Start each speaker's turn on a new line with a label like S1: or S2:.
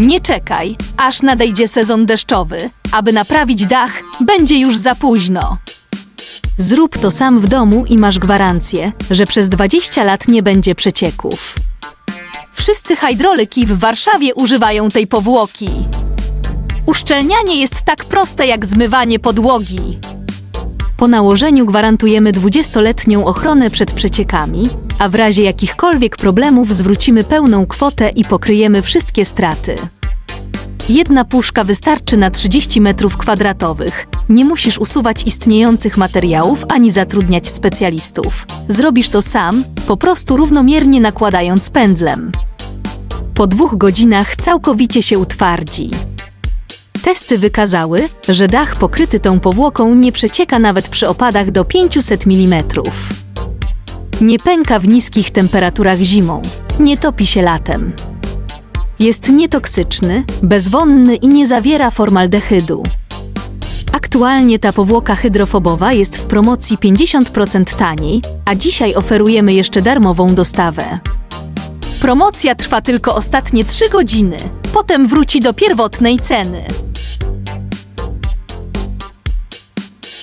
S1: Nie czekaj, aż nadejdzie sezon deszczowy. Aby naprawić dach, będzie już za późno. Zrób to sam w domu i masz gwarancję, że przez 20 lat nie będzie przecieków. Wszyscy hydraulyki w Warszawie używają tej powłoki. Uszczelnianie jest tak proste jak zmywanie podłogi. Po nałożeniu gwarantujemy 20-letnią ochronę przed przeciekami, a w razie jakichkolwiek problemów zwrócimy pełną kwotę i pokryjemy wszystkie straty. Jedna puszka wystarczy na 30 m2. Nie musisz usuwać istniejących materiałów ani zatrudniać specjalistów. Zrobisz to sam, po prostu równomiernie nakładając pędzlem. Po dwóch godzinach całkowicie się utwardzi. Testy wykazały, że dach pokryty tą powłoką nie przecieka nawet przy opadach do 500 mm. Nie pęka w niskich temperaturach zimą, nie topi się latem. Jest nietoksyczny, bezwonny i nie zawiera formaldehydu. Aktualnie ta powłoka hydrofobowa jest w promocji 50% taniej, a dzisiaj oferujemy jeszcze darmową dostawę. Promocja trwa tylko ostatnie 3 godziny, potem wróci do pierwotnej ceny.